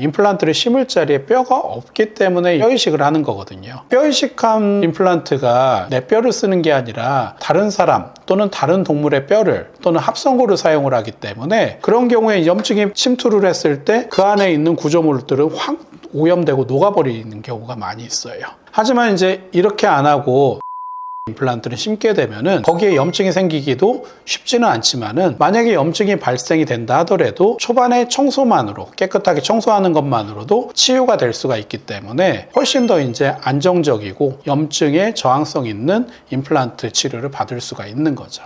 임플란트를 심을 자리에 뼈가 없기 때문에 뼈 이식을 하는 거거든요. 뼈 이식한 임플란트가 내 뼈를 쓰는 게 아니라 다른 사람 또는 다른 동물의 뼈를 또는 합성고를 사용을 하기 때문에 그런 경우에 염증이 침투를 했을 때 그 안에 있는 구조물들은 확 오염되고 녹아버리는 경우가 많이 있어요. 하지만 이제 이렇게 안 하고 임플란트를 심게 되면은 거기에 염증이 생기기도 쉽지는 않지만은 만약에 염증이 발생이 된다 하더라도 초반에 청소만으로 깨끗하게 청소하는 것만으로도 치유가 될 수가 있기 때문에 훨씬 더 이제 안정적이고 염증에 저항성 있는 임플란트 치료를 받을 수가 있는 거죠.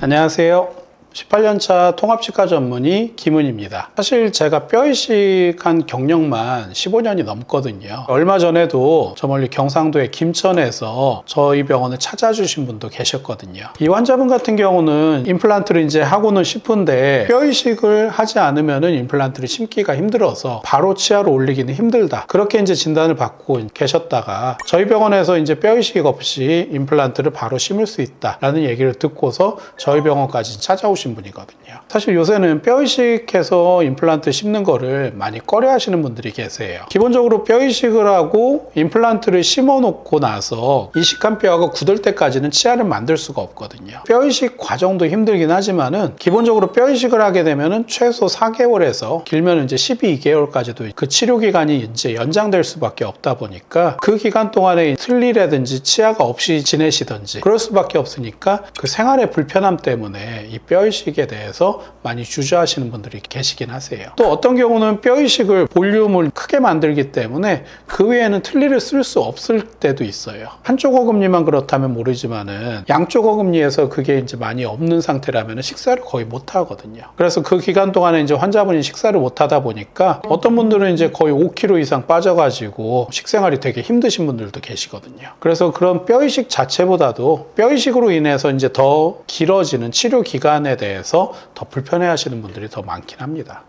안녕하세요. 18년차 통합치과 전문의 김은입니다. 사실 제가 뼈 이식한 경력만 15년이 넘거든요. 얼마 전에도 저 멀리 경상도의 김천에서 저희 병원을 찾아주신 분도 계셨거든요. 이 환자분 같은 경우는 임플란트를 이제 하고는 싶은데 뼈 이식을 하지 않으면은 임플란트를 심기가 힘들어서 바로 치아로 올리기는 힘들다. 그렇게 이제 진단을 받고 계셨다가 저희 병원에서 이제 뼈 이식 없이 임플란트를 바로 심을 수 있다라는 얘기를 듣고서 저희 병원까지 찾아오 신 분이거든요. 사실 요새는 뼈 이식해서 임플란트 심는 거를 많이 꺼려 하시는 분들이 계세요. 기본적으로 뼈 이식을 하고 임플란트를 심어 놓고 나서 이식한 뼈가 굳을 때까지는 치아를 만들 수가 없거든요. 뼈 이식 과정도 힘들긴 하지만은 기본적으로 뼈 이식을 하게 되면은 최소 4개월에서 길면 이제 12개월까지도 그 치료 기간이 이제 연장될 수밖에 없다 보니까 그 기간 동안에 틀니라든지 치아가 없이 지내시든지 그럴 수밖에 없으니까 그 생활의 불편함 때문에 이뼈 이식에 대해서 많이 주저하시는 분들이 계시긴 하세요. 또 어떤 경우는 뼈 이식을 볼륨을 크게 만들기 때문에 그 외에는 틀니를 쓸 수 없을 때도 있어요. 한쪽 어금니만 그렇다면 모르지만은 양쪽 어금니에서 그게 이제 많이 없는 상태라면 식사를 거의 못 하거든요. 그래서 그 기간 동안에 이제 환자분이 식사를 못 하다 보니까 어떤 분들은 이제 거의 5kg 이상 빠져가지고 식생활이 되게 힘드신 분들도 계시거든요. 그래서 그런 뼈 이식 자체보다도 뼈 이식으로 인해서 이제 더 길어지는 치료 기간에 대해서 더 불편해 하시는 분들이 더 많긴 합니다.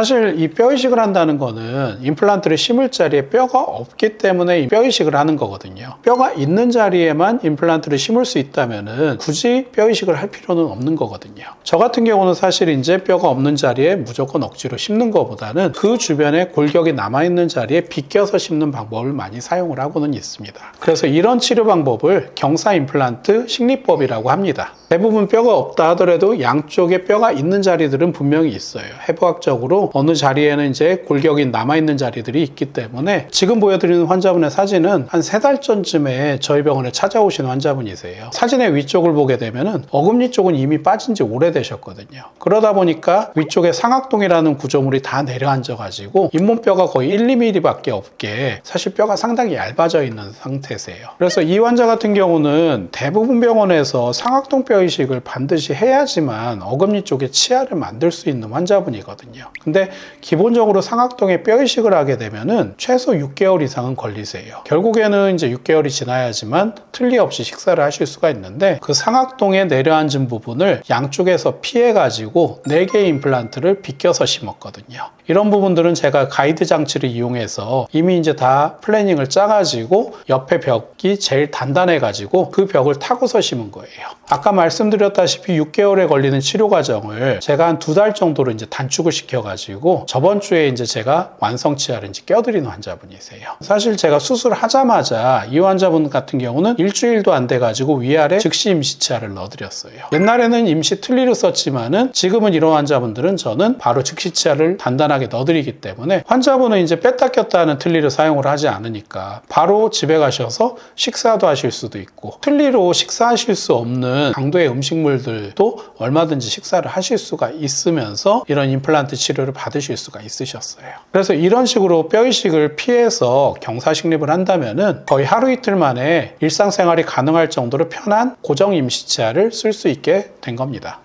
사실 이 뼈 이식을 한다는 거는 임플란트를 심을 자리에 뼈가 없기 때문에 이뼈 이식을 하는 거거든요. 뼈가 있는 자리에만 임플란트를 심을 수 있다면은 굳이 뼈 이식을 할 필요는 없는 거거든요. 저 같은 경우는 사실 이제 뼈가 없는 자리에 무조건 억지로 심는 것보다는 그 주변에 골격이 남아 있는 자리에 비껴서 심는 방법을 많이 사용을 하고는 있습니다. 그래서 이런 치료 방법을 경사 임플란트 식리법이라고 합니다. 대부분 뼈가 없다 하더라도 양쪽에 뼈가 있는 자리들은 분명히 있어요. 해부학적으로 어느 자리에는 이제 골격이 남아있는 자리들이 있기 때문에 지금 보여드리는 환자분의 사진은 한 세 달 전쯤에 저희 병원에 찾아오신 환자분이세요. 사진의 위쪽을 보게 되면은 어금니 쪽은 이미 빠진 지 오래되셨거든요. 그러다 보니까 위쪽에 상악동이라는 구조물이 다 내려앉아가지고 잇몸뼈가 거의 1, 2mm밖에 없게 사실 뼈가 상당히 얇아져 있는 상태세요. 그래서 이 환자 같은 경우는 대부분 병원에서 상악동 뼈 이식을 반드시 해야지만 어금니 쪽에 치아를 만들 수 있는 환자분이거든요. 근데 기본적으로 상악동에 뼈 이식을 하게 되면은 최소 6개월 이상은 걸리세요. 결국에는 이제 6개월이 지나야지만 틀리 없이 식사를 하실 수가 있는데 그 상악동에 내려앉은 부분을 양쪽에서 피해 가지고 4개의 임플란트를 비껴서 심었거든요. 이런 부분들은 제가 가이드 장치를 이용해서 이미 이제 다 플래닝을 짜가지고 옆에 벽이 제일 단단해 가지고 그 벽을 타고서 심은 거예요. 아까 말씀드렸다시피 6개월에 걸리는 치료 과정을 제가 한 두 달 정도로 이제 단축을 시켜가지고 저번 주에 이제 제가 완성 치아를 이제 껴드리는 환자분이세요. 사실 제가 수술하자마자 이 환자분 같은 경우는 일주일도 안 돼 가지고 위아래 즉시 임시 치아를 넣어드렸어요. 옛날에는 임시 틀니를 썼지만은 지금은 이런 환자분들은 저는 바로 즉시 치아를 단단하게 넣어드리기 때문에 환자분은 이제 뺐다 꼈다 하는 틀니를 사용을 하지 않으니까 바로 집에 가셔서 식사도 하실 수도 있고 틀니로 식사하실 수 없는 강도의 음식물들도 얼마든지 식사를 하실 수가 있으면서 이런 임플란트 치료를 받으실 수가 있으셨어요. 그래서 이런 식으로 뼈 이식을 피해서 경사 식립을 한다면은 거의 하루 이틀 만에 일상생활이 가능할 정도로 편한 고정 임시 치아를 쓸 수 있게 된 겁니다.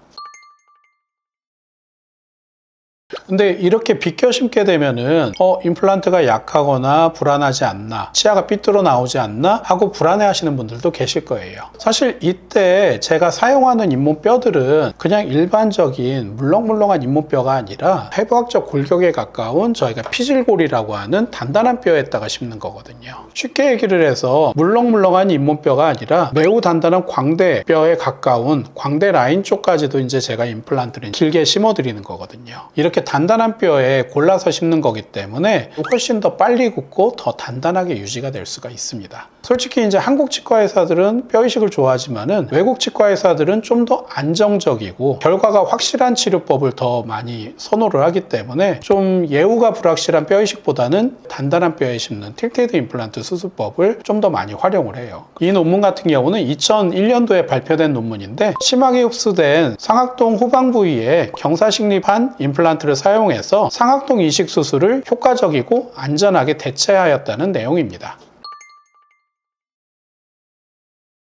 근데 이렇게 비껴 심게 되면은 어 임플란트가 약하거나 불안하지 않나 치아가 삐뚤어 나오지 않나 하고 불안해 하시는 분들도 계실 거예요 사실 이때 제가 사용하는 잇몸뼈들은 그냥 일반적인 물렁물렁한 잇몸뼈가 아니라 해부학적 골격에 가까운 저희가 피질골이라고 하는 단단한 뼈에다가 심는 거거든요 쉽게 얘기를 해서 물렁물렁한 잇몸뼈가 아니라 매우 단단한 광대뼈에 가까운 광대 라인 쪽까지도 이제 제가 임플란트를 길게 심어 드리는 거거든요. 이렇게 단단한 뼈에 골라서 심는 거기 때문에 훨씬 더 빨리 굳고 더 단단하게 유지가 될 수가 있습니다. 솔직히 이제 한국 치과 의사들은 뼈 이식을 좋아하지만은 외국 치과 의사들은 좀 더 안정적이고 결과가 확실한 치료법을 더 많이 선호를 하기 때문에 좀 예후가 불확실한 뼈 이식보다는 단단한 뼈에 심는 틸테이드 임플란트 수술법을 좀 더 많이 활용을 해요. 이 논문 같은 경우는 2001년도에 발표된 논문인데 심하게 흡수된 상악동 후방 부위에 경사식립한 임플란트를 사용해서 상악동 이식 수술을 효과적이고 안전하게 대체하였다는 내용입니다.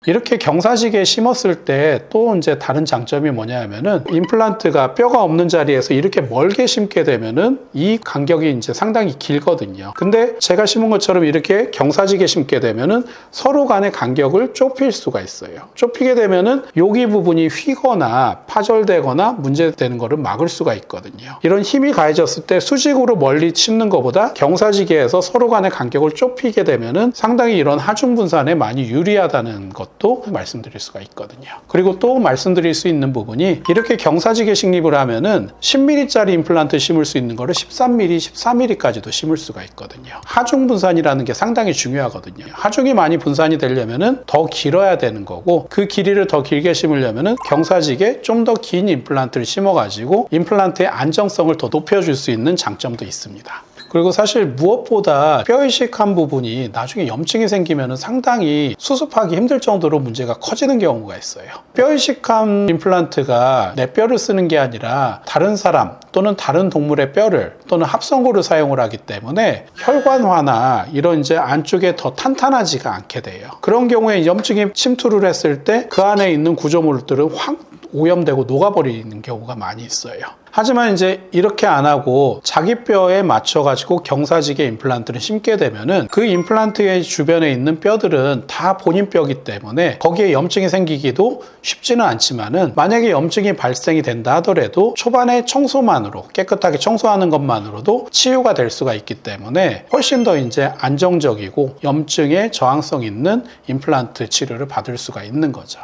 이렇게 경사지게 심었을 때 또 이제 다른 장점이 뭐냐면은 임플란트가 뼈가 없는 자리에서 이렇게 멀게 심게 되면은 이 간격이 이제 상당히 길거든요. 근데 제가 심은 것처럼 이렇게 경사지게 심게 되면은 서로 간의 간격을 좁힐 수가 있어요. 좁히게 되면은 여기 부분이 휘거나 파절되거나 문제되는 것을 막을 수가 있거든요. 이런 힘이 가해졌을 때 수직으로 멀리 심는 것보다 경사지게에서 서로 간의 간격을 좁히게 되면은 상당히 이런 하중 분산에 많이 유리하다는 것 것도 말씀드릴 수가 있거든요. 그리고 또 말씀드릴 수 있는 부분이 이렇게 경사지게 식립을 하면은 10mm짜리 임플란트 심을 수 있는 거를 13mm, 14mm까지도 심을 수가 있거든요. 하중 분산이라는 게 상당히 중요하거든요. 하중이 많이 분산이 되려면은 더 길어야 되는 거고 그 길이를 더 길게 심으려면은 경사지게 좀 더 긴 임플란트를 심어가지고 임플란트의 안정성을 더 높여줄 수 있는 장점도 있습니다. 그리고 사실 무엇보다 뼈 이식한 부분이 나중에 염증이 생기면 상당히 수습하기 힘들 정도로 문제가 커지는 경우가 있어요. 뼈 이식한 임플란트가 내 뼈를 쓰는 게 아니라 다른 사람 또는 다른 동물의 뼈를 또는 합성고를 사용을 하기 때문에 혈관화나 이런 이제 안쪽에 더 탄탄하지가 않게 돼요. 그런 경우에 염증이 침투를 했을 때 그 안에 있는 구조물들은 확 오염되고 녹아버리는 경우가 많이 있어요. 하지만 이제 이렇게 안 하고 자기 뼈에 맞춰 가지고 경사지게 임플란트를 심게 되면은 그 임플란트의 주변에 있는 뼈들은 다 본인 뼈기 때문에 거기에 염증이 생기기도 쉽지는 않지만은 만약에 염증이 발생이 된다 하더라도 초반에 청소만으로 깨끗하게 청소하는 것만으로도 치유가 될 수가 있기 때문에 훨씬 더 이제 안정적이고 염증에 저항성 있는 임플란트 치료를 받을 수가 있는 거죠.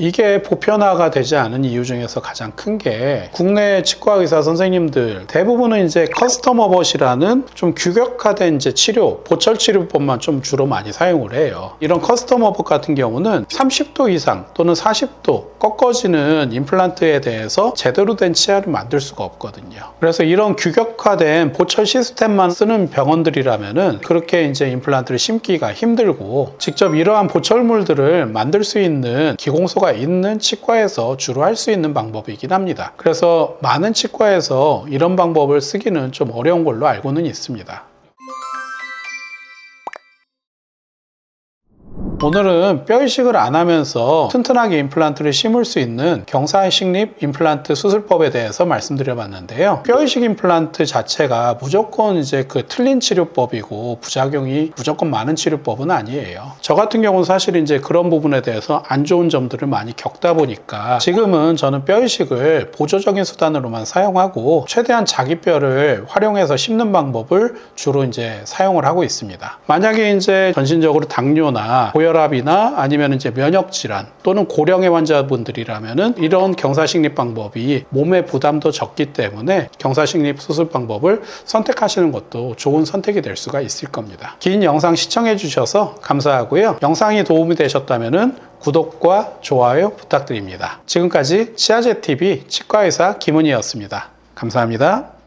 이게 보편화가 되지 않은 이유 중에서 가장 큰 게 국내 치과 의사 선생님들 대부분은 이제 커스터머 벗이라는 좀 규격화된 이제 치료, 보철 치료법만 좀 주로 많이 사용을 해요. 이런 커스터머 벗 같은 경우는 30도 이상 또는 40도 꺾어지는 임플란트에 대해서 제대로 된 치아를 만들 수가 없거든요. 그래서 이런 규격화된 보철 시스템만 쓰는 병원들이라면은 그렇게 이제 임플란트를 심기가 힘들고 직접 이러한 보철물들을 만들 수 있는 기공소 가 있는 치과에서 주로 할 수 있는 방법이긴 합니다. 그래서 많은 치과에서 이런 방법을 쓰기는 좀 어려운 걸로 알고는 있습니다. 오늘은 뼈 이식을 안 하면서 튼튼하게 임플란트를 심을 수 있는 경사식립 임플란트 수술법에 대해서 말씀드려 봤는데요. 뼈 이식 임플란트 자체가 무조건 이제 그 틀린 치료법이고 부작용이 무조건 많은 치료법은 아니에요. 저 같은 경우는 사실 이제 그런 부분에 대해서 안 좋은 점들을 많이 겪다 보니까 지금은 저는 뼈 이식을 보조적인 수단으로만 사용하고 최대한 자기 뼈를 활용해서 심는 방법을 주로 이제 사용을 하고 있습니다. 만약에 이제 전신적으로 당뇨나 고혈 고혈압이나 아니면 이제 면역 질환 또는 고령의 환자분들이라면은 이런 경사식립 방법이 몸의 부담도 적기 때문에 경사식립 수술 방법을 선택하시는 것도 좋은 선택이 될 수가 있을 겁니다. 긴 영상 시청해 주셔서 감사하고요. 영상이 도움이 되셨다면은 구독과 좋아요 부탁드립니다. 지금까지 치아제 TV 치과의사 김은희였습니다. 감사합니다.